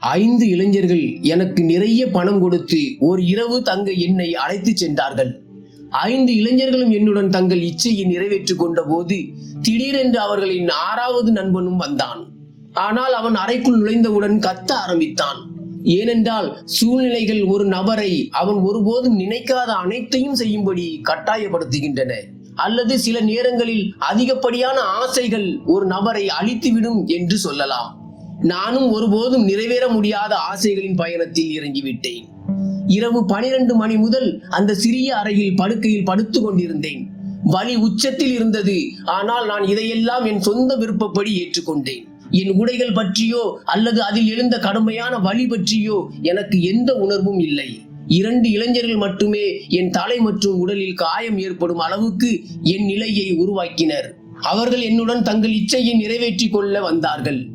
ஐந்து இளைஞர்கள் எனக்கு நிறைய பணம் கொடுத்து ஒரு இரவு தங்க என்னை அழைத்துச் சென்றார்கள். ஐந்து இளைஞர்களும் என்னுடன் தங்கள் இச்சையை நிறைவேற்றிக் கொண்ட போது திடீரென்று அவர்களின் ஆறாவது நண்பனும் வந்தான். ஆனால் அவன் அறைக்குள் நுழைந்தவுடன் கத்த ஆரம்பித்தான். ஏனென்றால் சூழ்நிலைகள் ஒரு நபரை அவன் ஒருபோதும் நினைக்காத அனைத்தையும் செய்யும்படி கட்டாயப்படுத்துகின்றன. அல்லது சில நேரங்களில் அதிகப்படியான ஆசைகள் ஒரு நபரை அழித்துவிடும் என்று சொல்லலாம். நானும் ஒருபோதும் நிறைவேற முடியாத ஆசைகளின் பயணத்தில் இறங்கிவிட்டேன். இரவு பனிரெண்டு மணி முதல் அந்த சிறிய அறையில் படுக்கையில் படுத்துக் கொண்டிருந்தேன். வலி உச்சத்தில் இருந்தது. ஆனால் நான் இதையெல்லாம் என் சொந்த விருப்பப்படி ஏற்றுக்கொண்டேன். என் உடைகள் பற்றியோ அல்லது அதில் எழுந்த கடுமையான வலி பற்றியோ எனக்கு எந்த உணர்வும் இல்லை. இரண்டு இளைஞர்கள் மட்டுமே என் தலை மற்றும் உடலில் காயம் ஏற்படும் அளவுக்கு என் நிலையை உருவாக்கினர். அவர்கள் என்னுடன் தங்கள் இச்சையை நிறைவேற்றிக் கொள்ள வந்தார்கள்.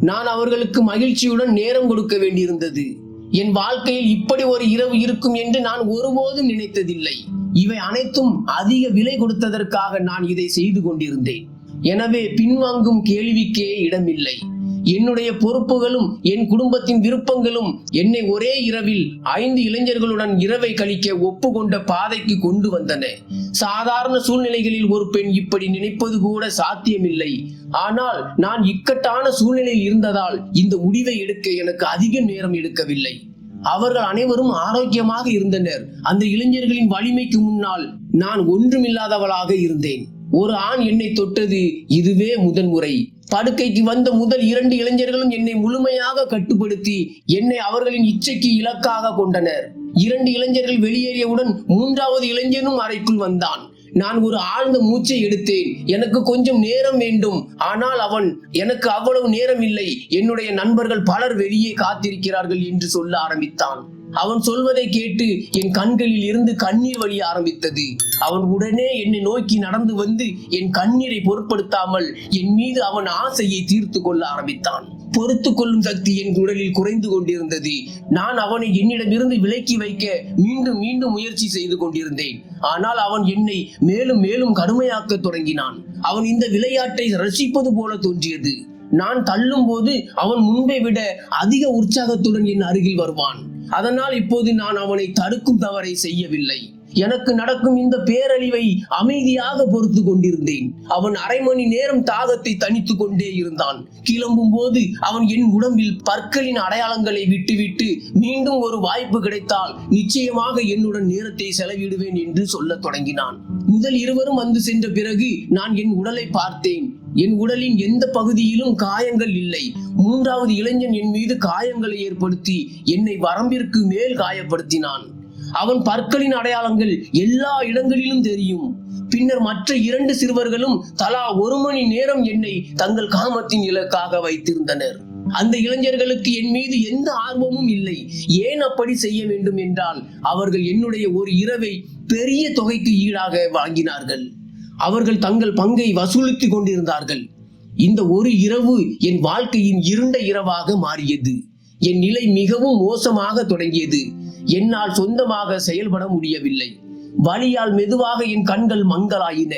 நான் அவர்களுக்கு மகிழ்ச்சியுடன் நேரம் கொடுக்க வேண்டியிருந்தது. என் வாழ்க்கையில் இப்படி ஒரு இரவு இருக்கும் என்று நான் ஒருபோதும் நினைத்ததில்லை. இவை அனைத்தும் அதிக விலை கொடுத்ததற்காக நான் இதை செய்து கொண்டிருந்தேன். எனவே பின்வாங்கும் கேள்விக்கே இடமில்லை. என்னுடைய பொறுப்புகளும் என் குடும்பத்தின் விருப்பங்களும் என்னை ஒரே இரவில் ஐந்து இளைஞர்களுடன் இரவை கழிக்க ஒப்புக்கொண்ட பாதைக்கு கொண்டு வந்தன. சாதாரண சூழ்நிலைகளில் ஒரு பெண் இப்படி நினைப்பது கூட சாத்தியமில்லை. ஆனால் நான் இக்கட்டான சூழ்நிலையில் இருந்ததால் இந்த முடிவை எடுக்க எனக்கு அதிக நேரம் எடுக்கவில்லை. அவர்கள் அனைவரும் ஆரோக்கியமாக இருந்தனர். அந்த இளைஞர்களின் வலிமைக்கு முன்னால் நான் ஒன்றுமில்லாதவளாக இருந்தேன். ஒரு ஆண் என்னை தொட்டது இதுவே முதன்முறை. படுக்கைக்கு வந்த முதல் இரண்டு இளைஞர்களும் என்னை முழுமையாக கட்டுப்படுத்தி என்னை அவர்களின் இச்சைக்கு இலக்காக கொண்டனர். இரண்டு இளைஞர்கள் வெளியேறியவுடன் மூன்றாவது இளைஞனும் அறைக்குள் வந்தான். நான் ஒரு ஆழ்ந்த மூச்சை எடுத்தேன். எனக்கு கொஞ்சம் நேரம் வேண்டும். ஆனால் அவன் எனக்கு அவ்வளவு நேரம் இல்லை. என்னுடைய நண்பர்கள் பலர் வெளியே காத்திருக்கிறார்கள் என்று சொல்ல ஆரம்பித்தான். அவன் சொல்வதை கேட்டு என் கண்களில் இருந்து கண்ணீர் வழிய ஆரம்பித்தது. அவன் உடனே என்னை நோக்கி நடந்து வந்து என் கண்ணீரை பொருட்படுத்தாமல் என் மீது அவன் ஆசையை தீர்த்து கொள்ள ஆரம்பித்தான். பொறுத்து கொள்ளும் சக்தி என் உடலில் குறைந்து கொண்டிருந்தது. நான் அவனை என்னிடமிருந்து விலக்கி வைக்க மீண்டும் மீண்டும் முயற்சி செய்து கொண்டிருந்தேன். ஆனால் அவன் என்னை மேலும் மேலும் கடுமையாக்க தொடங்கினான். அவன் இந்த விளையாட்டை ரசிப்பது போல தோன்றியது. நான் தள்ளும் போது அவன் முன்பை விட அதிக உற்சாகத்துடன் என் அருகில் வருவான். அதனால் இப்போது நான் அவனை தடுக்கும் தவறை செய்யவில்லை. எனக்கு நடக்கும் இந்த பேரழிவை அமைதியாக பொறுத்து கொண்டிருந்தேன். அவன் அரை மணி நேரம் தாகத்தை தணித்துக் கொண்டே இருந்தான். கிளம்பும் போது அவன் என் உடம்பில் பற்களின் அடையாளங்களை விட்டுவிட்டு மீண்டும் ஒரு வாய்ப்பு கிடைத்தால் நிச்சயமாக என்னுடன் நேரத்தை செலவிடுவேன் என்று சொல்ல தொடங்கினான். முதல் இருவரும் வந்து சென்ற பிறகு நான் என் உடலை பார்த்தேன். என் உடலின் எந்த பகுதியிலும் காயங்கள் இல்லை. மூன்றாவது இளைஞன் என் மீது காயங்களை ஏற்படுத்தி என்னை வரம்பிற்கு மேல் காயப்படுத்தினான். அவன் பற்களின் அடையாளங்கள் எல்லா இடங்களிலும் தெரியும். பின்னர் மற்ற இரண்டு சிறுவர்களும் தலா ஒரு மணி நேரம் என்னை தங்கள் காமத்தின் இலக்காக வைத்திருந்தனர். அந்த இளைஞர்களுக்கு என் மீது எந்த ஆர்வமும் இல்லை. ஏன் அப்படி செய்ய வேண்டும் என்றால் அவர்கள் என்னுடைய ஒரு இரவை பெரிய தொகைக்கு ஈடாக வாங்கினார்கள். அவர்கள் தங்கள் பங்கை வசூலித்துக் கொண்டிருந்தார்கள். இந்த ஒரு இரவு என் வாழ்க்கையின் இருண்ட இரவாக மாறியது. என் நிலை மிகவும் மோசமாக தொடங்கியது. என்னால் சொந்தமாக செயல்பட முடியவில்லை. வலியால் மெதுவாக என் கண்கள் மங்கலாயின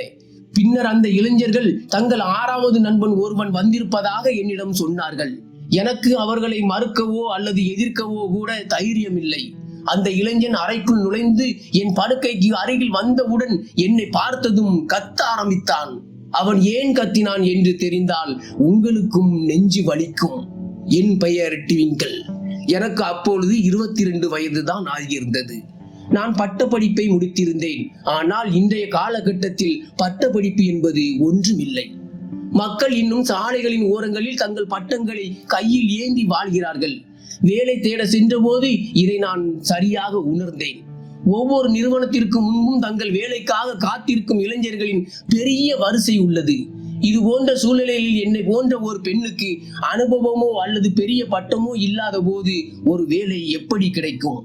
பின்னர் அந்த இளைஞர்கள் தங்கள் ஆறாவது நண்பன் ஒருவன் வந்திருப்பதாக என்னிடம் சொன்னார்கள். எனக்கு அவர்களை மறுக்கவோ அல்லது எதிர்க்கவோ கூட தைரியம் இல்லை அந்த இளைஞன் அறைக்குள் நுழைந்து என் படுக்கைக்கு அருகில் வந்தவுடன் என்னை பார்த்ததும் கத்த ஆரம்பித்தான். அவன் ஏன் கத்தினான் என்று தெரிந்தால் உங்களுக்கும் நெஞ்சு வலிக்கும். என் பெயர் டிவிங்கல் எனக்கு அப்பொழுது இருபத்தி ரெண்டு வயது தான் ஆகியிருந்தது. நான் பட்டப்படிப்பை முடித்திருந்தேன். ஆனால் இன்றைய காலகட்டத்தில் பட்டப்படிப்பு என்பது ஒன்றுமில்லை. மக்கள் இன்னும் சாலைகளின் ஓரங்களில் தங்கள் பட்டங்களை கையில் ஏந்தி வாழ்கிறார்கள். வேலை தேட சென்றபோது இதை நான் சரியாக உணர்ந்தேன். ஒவ்வொரு நிறுவனத்திற்கு முன்பும் தங்கள் வேலைக்காக காத்திருக்கும் இளைஞர்களின் பெரிய வரிசை உள்ளது. இது போன்ற சூழ்நிலையில் என்னை போன்ற ஒரு பெண்ணுக்கு அனுபவமோ அல்லது பெரிய பட்டமோ இல்லாத போது ஒரு வேலை எப்படி கிடைக்கும்?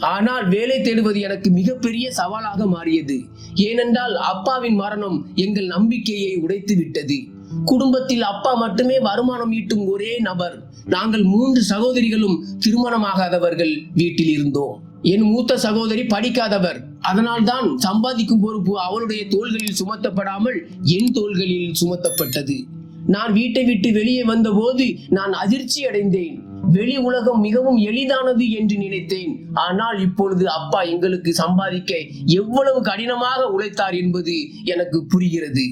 ஆனால் வேலை தேடுவது எனக்கு மிகப்பெரிய சவாலாக மாறியது. ஏனென்றால் அப்பாவின் மரணம் எங்கள் நம்பிக்கையை உடைத்து விட்டது குடும்பத்தில் அப்பா மட்டுமே வருமானம் ஈட்டும் ஒரே நபர். நாங்கள் மூன்று சகோதரிகளும் திருமணமாகாதவர்கள் வீட்டில் இருந்தோம். என் மூத்த சகோதரி படிக்காதவர். அதனால்தான் சம்பாதிக்கும் பொறுப்பு அவளுடைய தோள்களில் சுமத்தப்படாமல் என் தோள்களில் சுமத்தப்பட்டது. நான் வீட்டை விட்டு வெளியே வந்தபோது நான் அதிர்ச்சி அடைந்தேன். வெளி உலகம் மிகவும் எளிதானது என்று நினைத்தேன். ஆனால் இப்பொழுது அப்பா எங்களுக்கு சம்பாதிக்க எவ்வளவு கடினமாக உழைத்தார் என்பது எனக்கு புரிகிறது.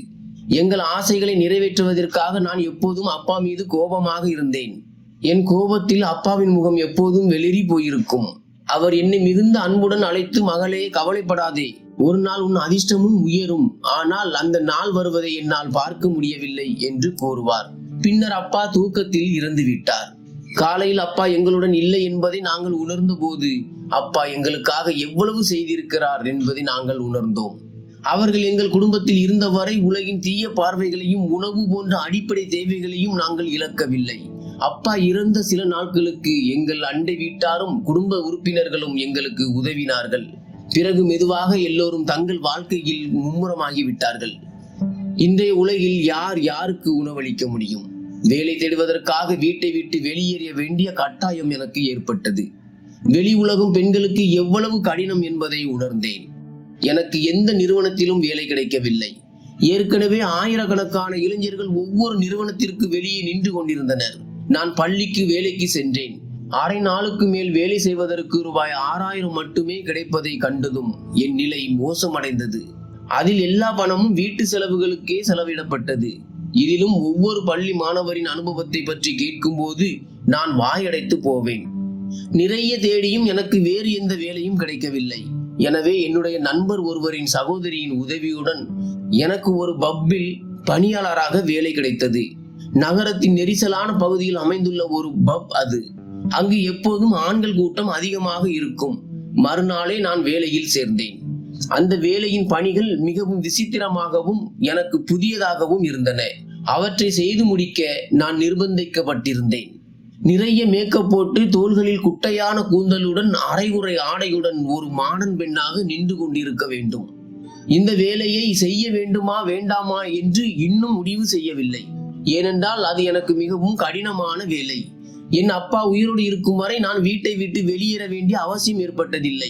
எங்கள் ஆசைகளை நிறைவேற்றுவதற்காக நான் எப்போதும் அப்பா மீது கோபமாக இருந்தேன். என் கோபத்தில் அப்பாவின் முகம் எப்போதும் வெளிரி போயிருக்கும். அவர் என்னை மிகுந்த அன்புடன் அழைத்து மகளே கவலைப்படாதே. ஒரு நாள் உன் அதிர்ஷ்டமும் உயரும். ஆனால் அந்த நாள் வருவதை என்னால் பார்க்க முடியவில்லை என்று கூறுவார். பின்னர் அப்பா தூக்கத்தில் இறந்து விட்டார். காலையில் அப்பா எங்களுடன் இல்லை என்பதை நாங்கள் உணர்ந்த போது அப்பா எங்களுக்காக எவ்வளவு செய்திருக்கிறார்? என்பதை நாங்கள் உணர்ந்தோம். அவர்கள் எங்கள் குடும்பத்தில் இருந்தவரை உலகின் தீய பார்வைகளையும் உணவு போன்ற அடிப்படை தேவைகளையும் நாங்கள் இழக்கவில்லை. அப்பா இறந்த சில நாட்களுக்கு எங்கள் அண்டை வீட்டாரும் குடும்ப உறுப்பினர்களும் எங்களுக்கு உதவினார்கள். பிறகு மெதுவாக எல்லோரும் தங்கள் வாழ்க்கையில் மும்முரமாகி விட்டார்கள். இன்றைய உலகில் யார் யாருக்கு உணவளிக்க முடியும்? வேலை தேடுவதற்காக வீட்டை விட்டு வெளியேறிய வேண்டிய கட்டாயம் எனக்கு ஏற்பட்டது. வெளி உலகம் பெண்களுக்கு எவ்வளவு கடினம் என்பதை உணர்ந்தேன். எனக்கு எந்த நிறுவனத்திலும் வேலை கிடைக்கவில்லை. ஏற்கனவே ஆயிரக்கணக்கான இளைஞர்கள் ஒவ்வொரு நிறுவனத்திற்கு வெளியே நின்று கொண்டிருந்தனர். நான் பள்ளிக்கு வேலைக்கு சென்றேன். அரை நாளுக்கு மேல் வேலை செய்வதற்கு ரூபாய் ஆறாயிரம் மட்டுமே கிடைப்பதை கண்டதும் என் நிலை மோசமடைந்தது. அதில் எல்லா பணமும் வீட்டு செலவுகளுக்கே செலவிடப்பட்டது. இதிலும் ஒவ்வொரு பள்ளி மாணவரின் அனுபவத்தை பற்றி கேட்கும்போது நான் வாயடைத்து போவேன். நிறைய தேடியும் எனக்கு வேறு எந்த வேலையும் கிடைக்கவில்லை. எனவே என்னுடைய நண்பர் ஒருவரின் சகோதரியின் உதவியுடன் எனக்கு ஒரு பப்பில் பணியாளராக வேலை கிடைத்தது. நகரத்தின் நெரிசலான பகுதியில் அமைந்துள்ள ஒரு பப் அது. அங்கு எப்போதும் ஆண்கள் கூட்டம் அதிகமாக இருக்கும். மறுநாளே நான் வேலையில் சேர்ந்தேன். அந்த வேலையின் பணிகள் மிகவும் விசித்திரமாகவும் எனக்கு புதியதாகவும் இருந்தன. அவற்றை செய்து முடிக்க நான் நிர்பந்திக்கப்பட்டிருந்தேன். நிறைய மேக்கப் போட்டு தோள்களில் குட்டையான கூந்தலுடன் அரைகுறை ஆடையுடன் ஒரு மாடன் பெண்ணாக நின்று கொண்டிருக்க வேண்டும். இந்த வேலையை செய்ய வேண்டுமா வேண்டாமா என்று இன்னும் முடிவு செய்யவில்லை. ஏனென்றால் அது எனக்கு மிகவும் கடினமான வேலை. என் அப்பா உயிரோடு இருக்கும் வரை நான் வீட்டை விட்டு வெளியேற வேண்டிய அவசியம் ஏற்பட்டதில்லை.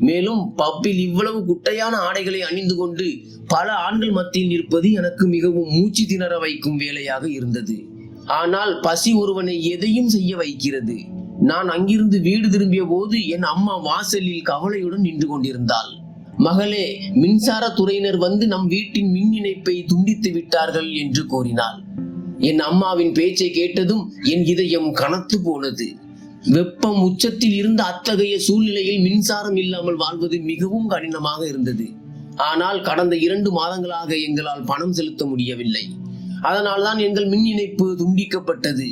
மேலும் பப்பில் இவ்வளவு குட்டையான ஆடைகளை அணிந்து கொண்டு பல ஆண்கள் மத்தியில் நிற்பது எனக்கு மிகவும் மூச்சு திணற வைக்கும் வேலையாக இருந்தது. ஆனால் பசி ஒருவனை எதையும் செய்ய வைக்கிறது. நான் அங்கிருந்து வீடு திரும்பிய போது என் அம்மா வாசலில் கவலையுடன் நின்று கொண்டிருந்தாள். மகளே மின்சார துறையினர் வந்து நம் வீட்டின் மின் இணைப்பை துண்டித்து விட்டார்கள் என்று கூறினாள். என் அம்மாவின் பேச்சை கேட்டதும் என் இதயம் கனத்து போனது. வெப்பம் உச்சத்தில் இருந்த அத்தகைய சூழ்நிலையில் மின்சாரம் இல்லாமல் வாழ்வது மிகவும் கடினமாக இருந்தது. ஆனால் கடந்த இரண்டு மாதங்களாக எங்களால் பணம் செலுத்த முடியவில்லை. அதனால்தான் எங்கள் மின் இணைப்பு துண்டிக்கப்பட்டது.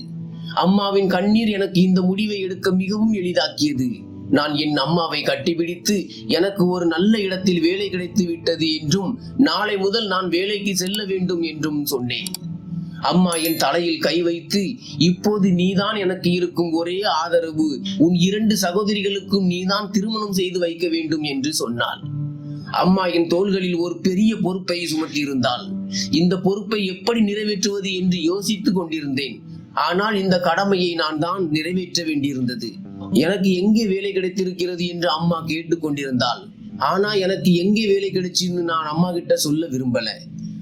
அம்மாவின் கண்ணீர் எனக்கு இந்த முடிவை எடுக்க மிகவும் எளிதாக்கியது. நான் என் அம்மாவை கட்டிப்பிடித்து எனக்கு ஒரு நல்ல இடத்தில் வேலை கிடைத்து விட்டது என்றும் நாளை முதல் நான் வேலைக்கு செல்ல வேண்டும் என்றும் சொன்னேன். அம்மா என் தலையில் கை வைத்து இப்போது நீதான் எனக்கு இருக்கும் ஒரே ஆதரவு. உன் இரண்டு சகோதரிகளுக்கும் நீதான் திருமணம் செய்து வைக்க வேண்டும் என்று சொன்னாள். அம்மா என் தோள்களில் ஒரு பெரிய பொறுப்பை சுமத்தியிருந்தாள். இந்த பொறுப்பை எப்படி நிறைவேற்றுவது என்று யோசித்துக் கொண்டிருந்தேன். ஆனால் இந்த கடமையை நான் தான் நிறைவேற்ற வேண்டியிருந்தது. எனக்கு எங்கே வேலை கிடைத்திருக்கிறது என்று அம்மா கேட்டுக்கொண்டிருந்தாள் ஆனா எனக்கு எங்கே வேலை கிடைச்சுன்னு நான் அம்மா கிட்ட சொல்ல விரும்பல.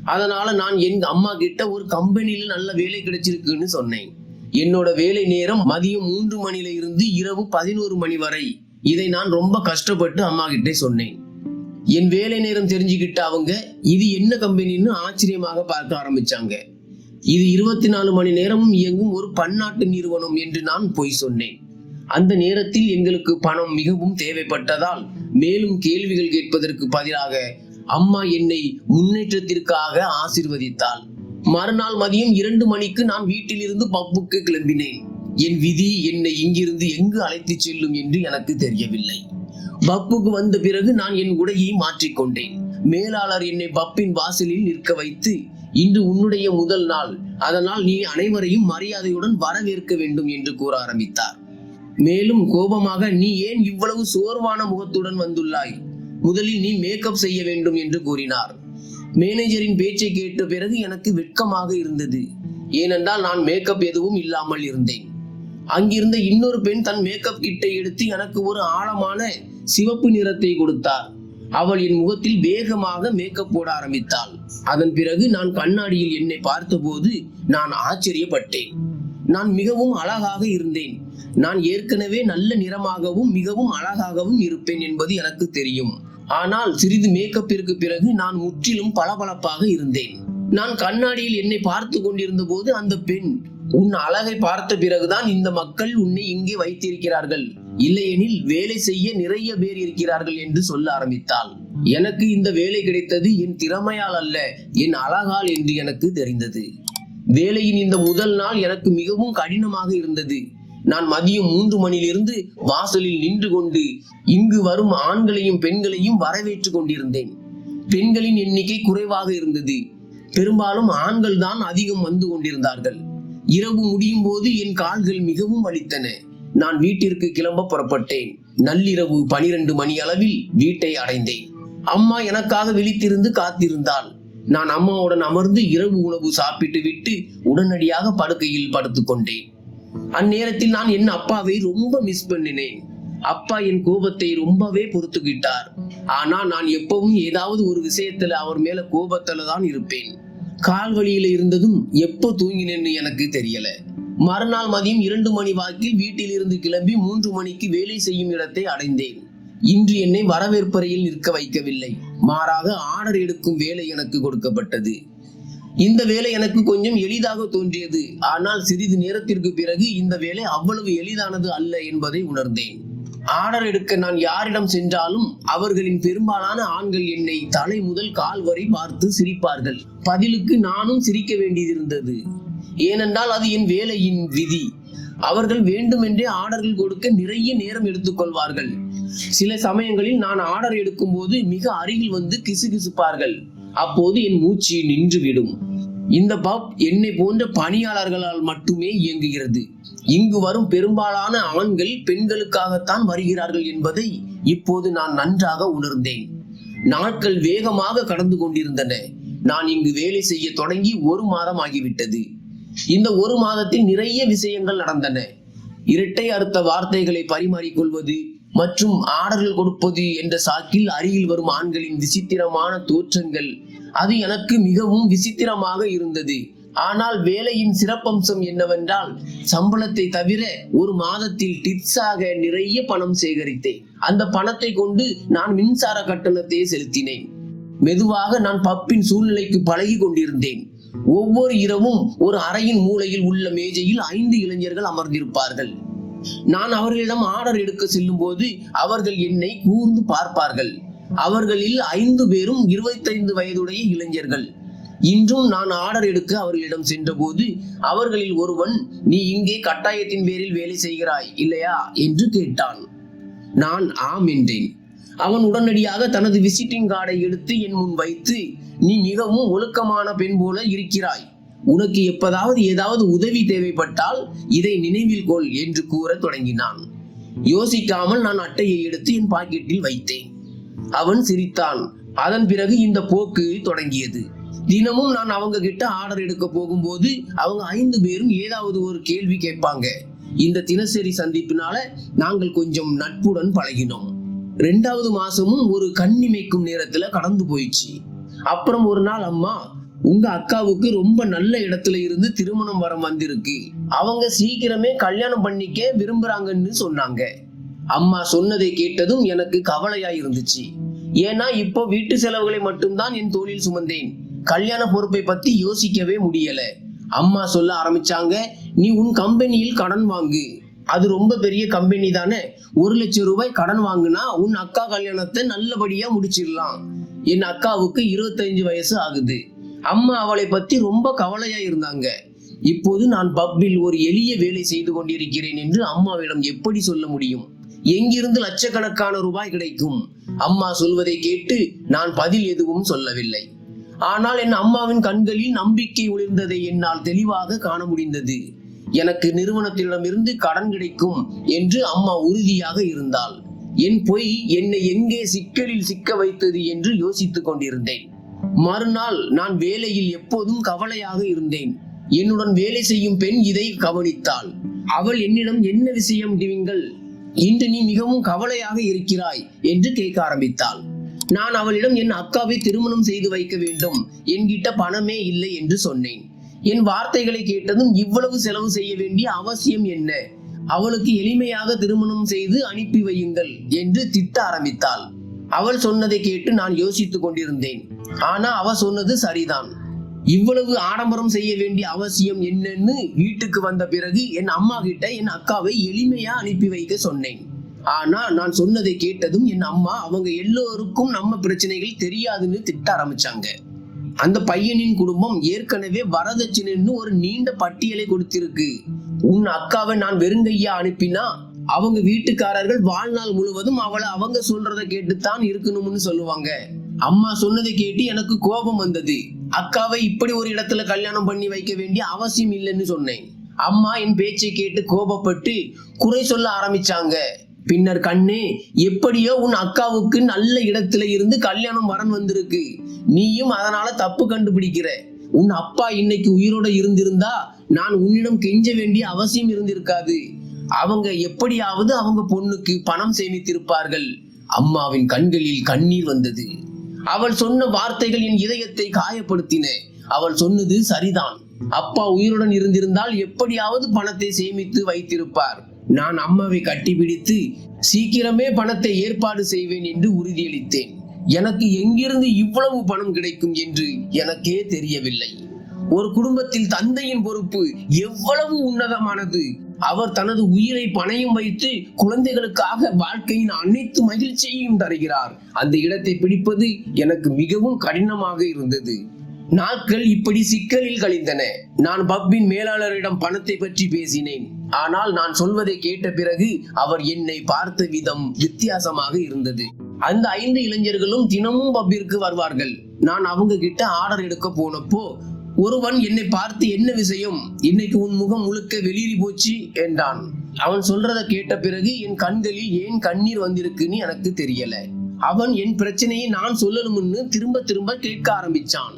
அதனால நான் எங்க அம்மா கிட்ட ஒரு கம்பெனில நல்ல வேலை கிடைச்சிருக்குன்னு சொன்னேன். என்னோட வேலை நேரம் மதியம் மூன்று மணில இருந்து இரவு பதினோரு மணி வரை. இதை நான் ரொம்ப கஷ்டப்பட்டு அம்மா கிட்டே சொன்னேன். என் வேலை நேரம் தெரிஞ்சுக்கிட்ட அவங்க இது என்ன கம்பெனின்னு ஆச்சரியமாக பார்க்க ஆரம்பிச்சாங்க. இது இருபத்தி நாலு மணி நேரமும் இயங்கும் ஒரு பன்னாட்டு நிறுவனம் என்று நான் பொய் சொன்னேன். அந்த நேரத்தில் எங்களுக்கு பணம் மிகவும் தேவைப்பட்டதால் மேலும் கேள்விகள் கேட்பதற்கு பதிலாக அம்மா என்னை முன்னேற்றத்திற்காக ஆசிர்வதித்தாள். மறுநாள் மதியம் இரண்டு மணிக்கு நான் வீட்டிலிருந்து பப்புக்கு கிளம்பினேன். என் விதி என்னை இங்கிருந்து எங்கு அழைத்துச் செல்லும் என்று எனக்கு தெரியவில்லை. பப்புக்கு வந்த பிறகு நான் என் உடையை மாற்றிக்கொண்டேன். மேலாளர் என்னை பப்பின் வாசலில் நிற்க வைத்து இன்று உன்னுடைய முதல் நாள். அதனால் நீ அனைவரையும் மரியாதையுடன் வரவேற்க வேண்டும் என்று கூற ஆரம்பித்தார். மேலும் கோபமாக நீ ஏன் இவ்வளவு சோர்வான முகத்துடன் வந்துள்ளாய்? முதலில் நீ மேக்கப் செய்ய வேண்டும் என்று கூறினார். மேனேஜரின் பேச்சை கேட்ட பிறகு எனக்கு வெட்கமாக இருந்தது. ஏனென்றால் நான் மேக்கப் எதுவும் இல்லாமல் இருந்தேன். அங்கிருந்த இன்னொரு பெண் தன் மேக்கப் கிட்டை எடுத்து எனக்கு ஒரு ஆழமான சிவப்பு நிறத்தை கொடுத்தார். அவள் என் முகத்தில் வேகமாக மேக்கப் போட ஆரம்பித்தாள். அதன் பிறகு நான் கண்ணாடியில் என்னை பார்த்தபோது நான் ஆச்சரியப்பட்டேன். நான் மிகவும் அழகாக இருந்தேன். நான் ஏற்கனவே நல்ல நிறமாகவும் மிகவும் அழகாகவும் இருப்பேன் என்பது எனக்கு தெரியும். ஆனால் சிறிது மேக்கப்பிற்கு பிறகு நான் முற்றிலும் பளபளப்பாக இருந்தேன். நான் கண்ணாடியில் என்னை பார்த்து கொண்டிருந்த போது அந்த பெண் உன் அழகை பார்த்த பிறகுதான் இந்த மக்கள் உன்னை இங்கே வைத்திருக்கிறார்கள். இல்லையெனில் வேலை செய்ய நிறைய பேர் இருக்கிறார்கள் என்று சொல்ல ஆரம்பித்தாள். எனக்கு இந்த வேலை கிடைத்தது என் திறமையால் அல்ல என் அழகால் என்று எனக்கு தெரிந்தது. வேலையின் இந்த முதல் நாள் எனக்கு மிகவும் கடினமாக இருந்தது. நான் மதியம் மூன்று மணியிலிருந்து வாசலில் நின்று கொண்டு இங்கு வரும் ஆண்களையும் பெண்களையும் வரவேற்று கொண்டிருந்தேன். பெண்களின் எண்ணிக்கை குறைவாக இருந்தது. பெரும்பாலும் ஆண்கள் தான் அதிகம் வந்து கொண்டிருந்தார்கள். இரவு முடியும் போது என் கால்கள் மிகவும் வலித்தன. நான் வீட்டிற்கு கிளம்ப புறப்பட்டேன். நள்ளிரவு பனிரெண்டு மணி அளவில் வீட்டை அடைந்தேன். அம்மா எனக்காக விழித்திருந்து காத்திருந்தாள். நான் அம்மாவுடன் அமர்ந்து இரவு உணவு சாப்பிட்டு விட்டு உடனடியாக படுக்கையில் படுத்துக்கொண்டேன் அந்நேரத்தில் நான் என் அப்பாவை ரொம்ப மிஸ் பண்ணினேன். அப்பா என் கோபத்தை ரொம்பவே பொறுத்துக்கிட்டார். ஆனா நான் எப்பவும் ஏதாவது ஒரு விஷயத்துல அவர் மேல கோபத்துல தான் இருப்பேன். கால் வழியில இருந்ததும் எப்போ தூங்கினேன்னு எனக்கு தெரியல. மறுநாள் மதியம் இரண்டு மணி வாக்கில் வீட்டில் இருந்து கிளம்பி மூன்று மணிக்கு வேலை செய்யும் இடத்தை அடைந்தேன். இன்று என்னை வரவேற்பறையில் நிற்க வைக்கவில்லை. மாறாக ஆர்டர் எடுக்கும் வேலை எனக்கு கொடுக்கப்பட்டது. இந்த வேலை எனக்கு கொஞ்சம் எளிதாக தோன்றியது. ஆனால் சிறிது நேரத்திற்கு பிறகு இந்த வேலை அவ்வளவு எளிதானது அல்ல என்பதை உணர்ந்தேன். ஆர்டர் எடுக்க நான் யாரிடம் சென்றாலும் அவர்களின் பெரும்பாலான ஆண்கள் என்னை தலை முதல் கால் வரை பார்த்து சிரிப்பார்கள். பதிலுக்கு நானும் சிரிக்க வேண்டியிருந்தது. ஏனென்றால் அது என் வேலையின் விதி. அவர்கள் வேண்டுமென்றே ஆர்டர்கள் கொடுக்க நிறைய நேரம் எடுத்துக்கொள்வார்கள். சில சமயங்களில் நான் ஆர்டர் எடுக்கும் போது மிக அருகில் வந்து கிசுகிசுப்பார்கள். அப்போது என் மூச்சு நின்றுவிடும். இந்த பப் என்னை போன்ற பணியாளர்களால் மட்டுமே இயங்குகிறது. இங்கு வரும் பெரும்பாலான ஆண்கள் பெண்களுக்காகத்தான் வருகிறார்கள் என்பதை இப்போது நான் நன்றாக உணர்ந்தேன். நாட்கள் வேகமாக கடந்து கொண்டிருந்தன. நான் இங்கு வேலை செய்ய தொடங்கி ஒரு மாதம் ஆகிவிட்டது. இந்த ஒரு மாதத்தில் நிறைய விஷயங்கள் நடந்தன. இரட்டை அறுத்த வார்த்தைகளை பரிமாறிக்கொள்வது மற்றும் ஆர்டர்கள் கொடுப்பது என்ற சாக்கில் அருகில் வரும் ஆண்களின் விசித்திரமான தோற்றங்கள் அது எனக்கு மிகவும் விசித்திரமாக இருந்தது. ஆனால் வேலையின் சிறப்பம்சம் என்னவென்றால் சம்பளத்தை தவிர ஒரு மாதத்தில் டிப்ஸாக நிறைய பணம் சேகரித்தேன். அந்த பணத்தை கொண்டு நான் மின்சார கட்டணத்தை செலுத்தினேன். மெதுவாக நான் பப்பின் சூழ்நிலைக்கு பழகி கொண்டிருந்தேன். ஒவ்வொரு இரவும் ஒரு அறையின் மூலையில் உள்ள மேஜையில் ஐந்து இளைஞர்கள் அமர்ந்திருப்பார்கள். நான் அவர்களிடம் ஆர்டர் எடுக்க செல்லும் போது அவர்கள் என்னை கூர்ந்து பார்ப்பார்கள். அவர்களில் ஐந்து பேரும் இருபத்தைந்து வயதுடைய இளைஞர்கள். இன்றும் நான் ஆர்டர் எடுக்க அவர்களிடம் சென்றபோது அவர்களில் ஒருவன் நீ இங்கே கட்டாயத்தின் பேரில் வேலை செய்கிறாய் இல்லையா? என்று கேட்டான். நான் ஆம் என்றேன். அவன் உடனடியாக தனது விசிட்டிங் கார்டை எடுத்து என் முன் வைத்து நீ மிகவும் ஒழுக்கமான பெண் போல இருக்கிறாய். உனக்கு எப்பதாவது ஏதாவது உதவி தேவைப்பட்டால் இதை நினைவில் கொள் என்று கூறத் தொடங்கினான். யோசிக்காமல் நான் அட்டையை எடுத்து என் பாக்கெட்டில் வைத்தேன். அவன் சிரித்தான். அதன் பிறகு இந்த போக்கு தொடங்கியது. தினமும் நான் அவங்க கிட்ட ஆர்டர் எடுக்க போகும்போது அவங்க ஐந்து பேரும் ஏதாவது ஒரு கேள்வி கேட்பாங்க. இந்த தினசரி சந்திப்பினால நாங்கள் கொஞ்சம் நட்புடன் பழகினோம். ரெண்டாவது மாசமும் ஒரு கண்ணிமைக்கும் நேரத்துல கடந்து போயிடுச்சு. அப்புறம் ஒரு நாள் அம்மா உங்க அக்காவுக்கு ரொம்ப நல்ல இடத்துல இருந்து திருமணம் வரம் வந்திருக்கு. அவங்க சீக்கிரமே கல்யாணம் பண்ணிக்க விரும்புறாங்கன்னு சொன்னாங்க. அம்மா சொன்னதை கேட்டதும் எனக்கு கவலையா இருந்துச்சு ஏன்னா இப்போ வீட்டு செலவுகளை மட்டும்தான் என் தோளில் சுமந்தேன். கல்யாண பொறுப்பை பத்தி யோசிக்கவே முடியல. அம்மா சொல்ல ஆரம்பிச்சாங்க நீ உன் கம்பெனியில் கடன் வாங்கு. அது ரொம்ப பெரிய கம்பெனி தானே. ஒரு லட்சம் ரூபாய் கடன் வாங்குனா உன் அக்கா கல்யாணத்தை நல்லபடியா முடிச்சிடலாம். என் அக்காவுக்கு இருபத்தஞ்சு வயசு ஆகுது. அம்மா அவளை பத்தி ரொம்ப கவலையா இருந்தாங்க இப்போது நான் பப்பில் ஒரு எளிய வேலை செய்து கொண்டிருக்கிறேன் என்று அம்மாவிடம் எப்படி சொல்ல முடியும்? எங்கிருந்து லட்சக்கணக்கான ரூபாய் கிடைக்கும்? அம்மா சொல்வதை கேட்டு நான் பதில் எதுவும் சொல்லவில்லை. ஆனால் என் அம்மாவின் கண்களில் நம்பிக்கை ஒளிர்ந்ததை என்னால் தெளிவாக காண முடிந்தது. எனக்கு நிறுவனத்திடமிருந்து கடன் கிடைக்கும் என்று அம்மா உறுதியாக இருந்தாள். என் பொய் என்னை எங்கே சிக்கலில் சிக்க வைத்தது என்று யோசித்துக் கொண்டிருந்தேன். மறுநாள் நான் வேலையில் எப்போதும் கவலையாக இருந்தேன். என்னுடன் வேலை செய்யும் பெண் இதை கவனித்தாள். அவள் என்னிடம் என்ன விஷயம் டிவிங்கள் இன்று நீ மிகவும் கவலையாக இருக்கிறாய் என்று கேட்க ஆரம்பித்தாள். நான் அவளிடம் என் அக்காவை திருமணம் செய்து வைக்க வேண்டும் என்கிட்ட பணமே இல்லை என்று சொன்னேன். என் வார்த்தைகளை கேட்டதும் இவ்வளவு செலவு செய்ய வேண்டிய அவசியம் என்ன? அவளுக்கு எளிமையாக திருமணம் செய்து அனுப்பி வையுங்கள் என்று திட்ட ஆரம்பித்தாள். அவள் சொன்னதை கேட்டு நான் யோசித்துக் கொண்டிருந்தேன். ஆனா அவ சொன்னது சரிதான். இவ்வளவு ஆடம்பரம் செய்ய வேண்டிய அவசியம் என்னன்னு வீட்டுக்கு வந்த பிறகு என் அம்மா கிட்ட என் அக்காவை எளிமையா அனுப்பி வைக்க சொன்னேன். ஆனா நான் சொன்னதை கேட்டதும் என் அம்மா அவங்க எல்லோருக்கும் நம்ம பிரச்சனைகள் தெரியாதுன்னு திட்ட ஆரம்பிச்சாங்க. அந்த பையனின் குடும்பம் ஏற்கனவே வரதட்சணைன்னு ஒரு நீண்ட பட்டியலை கொடுத்திருக்கு. உன் அக்காவை நான் வெறுங்கையா அனுப்பினா அவங்க வீட்டுக்காரர்கள் வாழ்நாள் முழுவதும் அவளை அவங்க சொல்றதை கேட்டுத்தான் இருக்கணும்னு சொல்லுவாங்க. அம்மா சொன்னதை கேட்டு எனக்கு கோபம் வந்தது. அக்காவை இப்படி ஒரு இடத்துல கல்யாணம் பண்ணி வைக்க வேண்டிய அவசியம் இல்லைன்னு சொன்னேன். அம்மா என் பேச்சை கேட்டு கோபப்பட்டு குறை சொல்ல ஆரம்பிச்சாங்க. பின்னர் கண்ணே எப்படியோ உன் அக்காவுக்கு நல்ல இடத்துல இருந்து கல்யாணம் வரன் வந்திருக்கு. நீயும் அதனால தப்பு கண்டுபிடிக்கிற. உன் அப்பா இன்னைக்கு உயிரோட இருந்திருந்தா நான் உன்னிடம் கெஞ்ச வேண்டிய அவசியம் இருந்திருக்காது. அவங்க எப்படியாவது அவங்க பொண்ணுக்கு பணம் சேமித்திருப்பார்கள். அம்மாவின் கண்களில் கண்ணீர் வந்தது. அவள் சொன்ன வார்த்தைகள் என் இதயத்தை காயப்படுத்தின. அவள் சொன்னது சரிதான். அப்பா உயிருடன் இருந்திருந்தால் எப்படியாவது பணத்தை சேமித்து வைத்திருப்பார். நான் அம்மாவை கட்டிப்பிடித்து சீக்கிரமே பணத்தை ஏற்பாடு செய்வேன் என்று உறுதியளித்தேன். எனக்கு எங்கிருந்து இவ்வளவு பணம் கிடைக்கும் என்று எனக்கே தெரியவில்லை. ஒரு குடும்பத்தில் தந்தையின் பொறுப்பு எவ்வளவு உன்னதமானது. அவர் தனது உயிரை பணையும் வைத்து குழந்தைகளுக்காக வாழ்க்கையின் அனைத்து மகிழ்ச்சியையும் தருகிறார். அந்த இடத்தை பிடிப்பது எனக்கு மிகவும் கடினமாக இருந்தது. நாட்கள் இப்படி சிக்கலில் கழிந்தன. நான் பப்பின் மேலாளரிடம் பணத்தை பற்றி பேசினேன். ஆனால் நான் சொல்வதை கேட்ட பிறகு அவர் என்னை பார்த்த விதம் வித்தியாசமாக இருந்தது. அந்த ஐந்து இளைஞர்களும் தினமும் பப்பிற்கு வருவார்கள். நான் அவங்க கிட்ட ஆர்டர் எடுக்க போனப்போ ஒருவன் என்னை பார்த்து என்ன விஷயம்? இன்னைக்கு உன் முகம் முழுக்க வெளியேறி போச்சு என்றான். அவன் சொல்றத கேட்ட பிறகு என் கண்களில் ஏன் கண்ணீர் வந்திருக்குன்னு எனக்கு தெரியல. அவன் என் பிரச்சனையை நான் சொல்லணும்னு திரும்ப திரும்ப கேட்க ஆரம்பிச்சான்.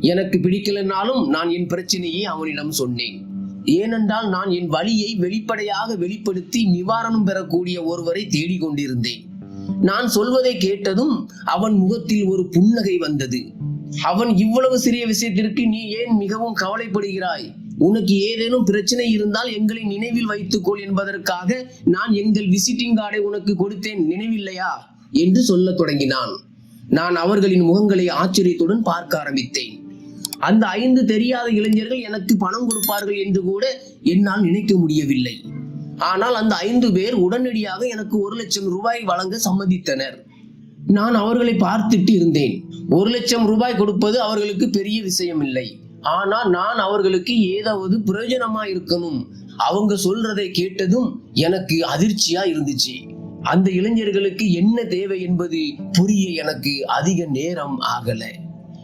எனக்கு பிடிக்கலனாலும் நான் என் பிரச்சனையை அவனிடம் சொன்னேன். ஏனென்றால் நான் என் வழியை வெளிப்படையாக வெளிப்படுத்தி நிவாரணம் பெறக்கூடிய ஒருவரை தேடிக்கொண்டிருந்தேன். நான் சொல்வதை கேட்டதும் அவன் முகத்தில் ஒரு புன்னகை வந்தது. அவன் இவ்வளவு சிறிய விஷயத்திற்கு நீ ஏன் மிகவும் கவலைப்படுகிறாய்? உனக்கு ஏதேனும் பிரச்சனை இருந்தால் எங்களை நினைவில் வைத்துக்கொள் என்பதற்காக நான் எங்கள் விசிட்டிங் கார்டை உனக்கு கொடுத்தேன். நினைவில்லையா? என்று சொல்ல தொடங்கினான். நான் அவர்களின் முகங்களை ஆச்சரியத்துடன் பார்க்க ஆரம்பித்தேன். அந்த ஐந்து தெரியாத இளைஞர்கள் எனக்கு பணம் கொடுப்பார்கள் என்று கூட என்னால் நினைக்க முடியவில்லை. ஆனால் அந்த ஐந்து பேர் உடனடியாக எனக்கு ஒரு லட்சம் ரூபாய் வழங்க சம்மதித்தனர். நான் அவர்களை பார்த்துட்டு இருந்தேன் ஒரு லட்சம் ரூபாய் கொடுப்பது அவர்களுக்கு பெரிய விஷயம் இல்லை ஆனால் நான் அவர்களுக்கு ஏதாவது பிரயோஜனமா இருக்கணும் அவங்க சொல்றதை கேட்டதும் எனக்கு அதிர்ச்சியா இருந்துச்சு. அந்த இளைஞர்களுக்கு என்ன தேவை என்பது புரிய எனக்கு அதிக நேரம் ஆகல.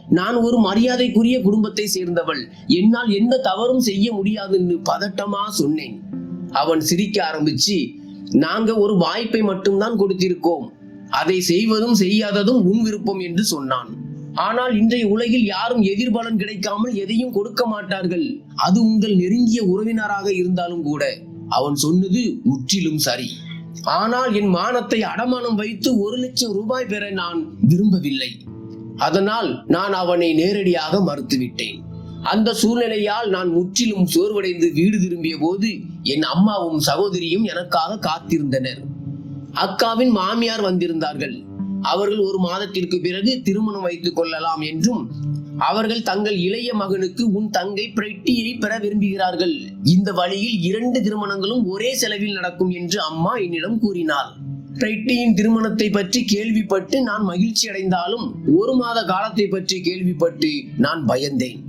நான் ஒரு மரியாதைக்குரிய குடும்பத்தை சேர்ந்தவள். என்னால் எந்த தவறும் செய்ய முடியாதுன்னு பதட்டமா சொன்னேன். அவன் சிரிக்க ஆரம்பிச்சு நாங்க ஒரு வாய்ப்பை மட்டும்தான் கொடுத்திருக்கோம். அதை செய்வதும் செய்யாததும் உன் விருப்பம் என்று சொன்னான். ஆனால் இன்றைய உலகில் யாரும் எதிர்பலன் கிடைக்காமல் எதையும் கொடுக்க மாட்டார்கள். அது உங்கள் நெருங்கிய உறவினராக இருந்தாலும் கூட. அவன் சொன்னது முற்றிலும் சரி. ஆனால் என் மானத்தை அடமானம் வைத்து ஒரு லட்சம் ரூபாய் பெற நான் விரும்பவில்லை. அதனால் நான் அவனை நேரடியாக மறுத்துவிட்டேன். அந்த சூழ்நிலையால் நான் முற்றிலும் சோர்வடைந்து வீடு திரும்பிய போது என் அம்மாவும் சகோதரியும் எனக்காக காத்திருந்தனர். அக்காவின் மாமியார் வந்திருந்தார்கள். அவர்கள் ஒரு மாதத்திற்கு பிறகு திருமணம் வைத்துக் கொள்ளலாம் என்றும் அவர்கள் தங்கள் இளைய மகனுக்கு உன் தங்கை பிரெட்டியை பெற விரும்புகிறார்கள். இந்த வழியில் இரண்டு திருமணங்களும் ஒரே செலவில் நடக்கும் என்று அம்மா என்னிடம் கூறினாள். பிரெட்டியின் திருமணத்தை பற்றி கேள்விப்பட்டு நான் மகிழ்ச்சி அடைந்தாலும் ஒரு மாத காலத்தை பற்றி கேள்விப்பட்டு நான் பயந்தேன்.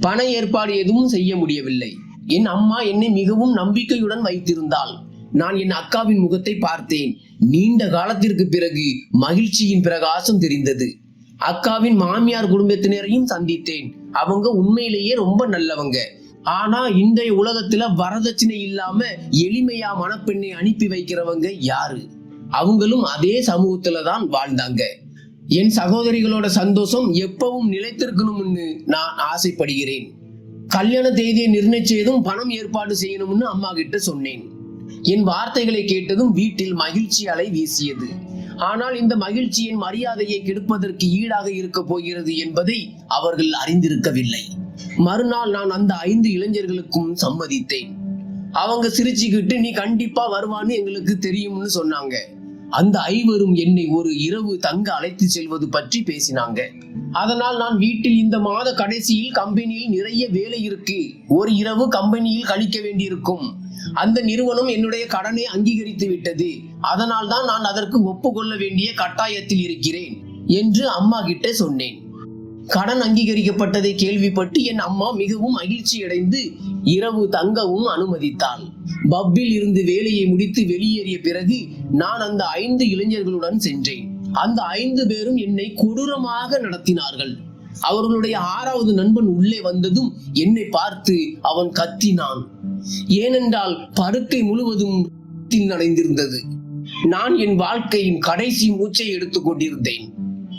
பண ஏற்பாடு எதுவும் செய்ய முடியவில்லை. என் அம்மா என்னை மிகவும் நம்பிக்கையுடன் வைத்திருந்தாள். நான் என் அக்காவின் முகத்தை பார்த்தேன். நீண்ட காலத்திற்கு பிறகு மகிழ்ச்சியின் பிரகாசம் தெரிந்தது. அக்காவின் மாமியார் குடும்பத்தினரையும் சந்தித்தேன். அவங்க உண்மையிலேயே ரொம்ப நல்லவங்க. ஆனா இன்றைய உலகத்துல வரதட்சணை இல்லாம எளிமையா மணப்பெண்ணை அனுப்பி வைக்கிறவங்க யாரு? அவங்களும் அதே சமூகத்துலதான் வாழ்ந்தாங்க. என் சகோதரிகளோட சந்தோஷம் எப்பவும் நிலைத்திருக்கணும்னு நான் ஆசைப்படுகிறேன். கல்யாண தேதியை நிர்ணயிச்சதும் பணம் ஏற்பாடு செய்யணும்னு அம்மா கிட்ட சொன்னேன். என் வார்த்தைகளை கேட்டதும் வீட்டில் மகிழ்ச்சி அலை வீசியது. ஆனால் இந்த மகிழ்ச்சியின் மரியாதையை கெடுப்பதற்கு ஈடாக இருக்க போகிறது என்பதை அவர்கள் அறிந்திருக்கவில்லை. மறுநாள் நான் அந்த ஐந்து இளைஞர்களுக்கும் சம்மதித்தேன். அவங்க சிரிச்சுக்கிட்டு நீ கண்டிப்பா வருவான்னு எங்களுக்கு தெரியும்னு சொன்னாங்க. அந்த ஐவரும் என்னை ஒரு இரவு தங்க அழைத்து செல்வது பற்றி பேசினாங்க. அதனால் நான் வீட்டில் இந்த மாத கடைசியில் கம்பெனியில் நிறைய வேலை இருக்கு. ஒரு இரவு கம்பெனியில் கழிக்க வேண்டியிருக்கும். அந்த நிறுவனம் என்னுடைய கடனை அங்கீகரித்து விட்டது. அதனால் தான் நான் அதற்கு ஒப்புக்கொள்ள வேண்டிய கட்டாயத்தில் இருக்கிறேன் என்று அம்மா கிட்ட சொன்னேன். கடன் அங்கீகரிக்கப்பட்டதை கேள்விப்பட்டு என் அம்மா மிகவும் மகிழ்ச்சி அடைந்து இரவு தங்கவும் அனுமதித்தாள். பப்பில் இருந்து வேலையை முடித்து வெளியேறிய பிறகு நான் அந்த ஐந்து இளைஞர்களுடன் சென்றேன். அந்த ஐந்து பேரும் என்னை கொடூரமாக நடத்தினார்கள். அவர்களுடைய ஆறாவது நண்பன் உள்ளே வந்ததும் என்னை பார்த்து அவன் கத்தினான். ஏனென்றால் படுக்கை முழுவதும் அடைந்திருந்தது நான் என் வாழ்க்கையின் கடைசி மூச்சை எடுத்துக் கொண்டிருந்தேன்.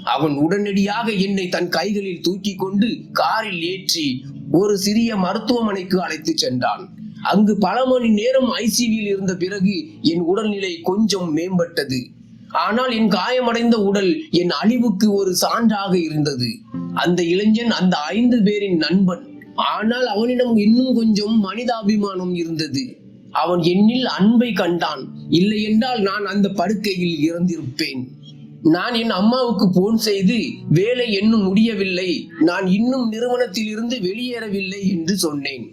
அவன் உடனடியாக என்னை தன் கைகளில் தூக்கி கொண்டு காரில் ஏற்றி ஒரு சிறிய மருத்துவமனைக்கு அழைத்து சென்றான். அங்கு பல மணி நேரம் ஐசிவியில் இருந்த பிறகு என் உடல்நிலை கொஞ்சம் மேம்பட்டது. ஆனால் என் காயமடைந்த உடல் என் அழிவுக்கு ஒரு சான்றாக இருந்தது. அந்த இளைஞன் அந்த ஐந்து பேரின் நண்பன். ஆனால் அவனிடம் இன்னும் கொஞ்சம் மனிதாபிமானம் இருந்தது. அவன் என்னில் அன்பை கண்டான். இல்லை என்றால் நான் அந்த படுக்கையில் இறந்திருப்பேன். நான் என் அம்மாவுக்கு போன் செய்து வேலை இன்னும் முடியவில்லை. நான் இன்னும் நிறுவனத்தில் இருந்து வெளியேறவில்லை என்று சொன்னேன்.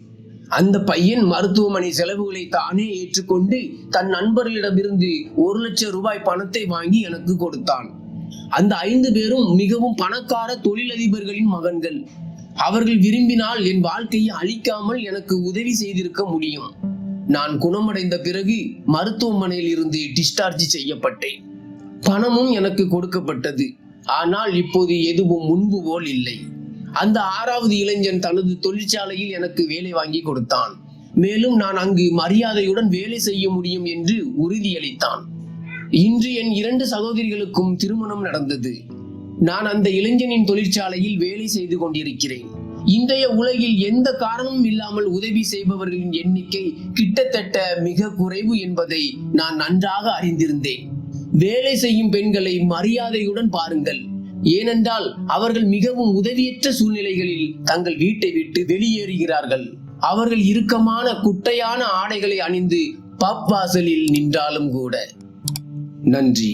அந்த பையன் மருத்துவமனை செலவுகளை தானே ஏற்றுக்கொண்டு தன் நண்பர்களிடமிருந்து ஒரு லட்சம் ரூபாய் பணத்தை வாங்கி எனக்கு கொடுத்தான். அந்த ஐந்து பேரும் மிகவும் பணக்கார தொழிலதிபர்களின் மகன்கள். அவர்கள் விரும்பினால் என் வாழ்க்கையை அழிக்காமல் எனக்கு உதவி செய்திருக்க முடியும். நான் குணமடைந்த பிறகு மருத்துவமனையில் இருந்து டிஸ்சார்ஜ் செய்யப்பட்டேன். பணமும் எனக்கு கொடுக்கப்பட்டது. ஆனால் இப்போது எதுவும் முன்பு போல் இல்லை. அந்த ஆறாவது இளைஞன் தனது தொழிற்சாலையில் எனக்கு வேலை வாங்கி கொடுத்தான். மேலும் நான் அங்கு மரியாதையுடன் வேலை செய்ய முடியும் என்று உறுதியளித்தான். இன்று என் இரண்டு சகோதரிகளுக்கும் திருமணம் நடந்தது. நான் அந்த இளைஞனின் தொழிற்சாலையில் வேலை செய்து கொண்டிருக்கிறேன். இன்றைய உலகில் எந்த காரணமும் இல்லாமல் உதவி செய்பவர்களின் எண்ணிக்கை கிட்டத்தட்ட மிக குறைவு என்பதை நான் நன்றாக அறிந்திருந்தேன். வேலை செய்யும் பெண்களை மரியாதையுடன் பாருங்கள். ஏனென்றால் அவர்கள் மிகவும் உதவியற்ற சூழ்நிலைகளில் தங்கள் வீட்டை விட்டு வெளியேறுகிறார்கள். அவர்கள் இறுக்கமான குட்டையான ஆடைகளை அணிந்து பப் வாசலில் நின்றாலும் கூட. நன்றி.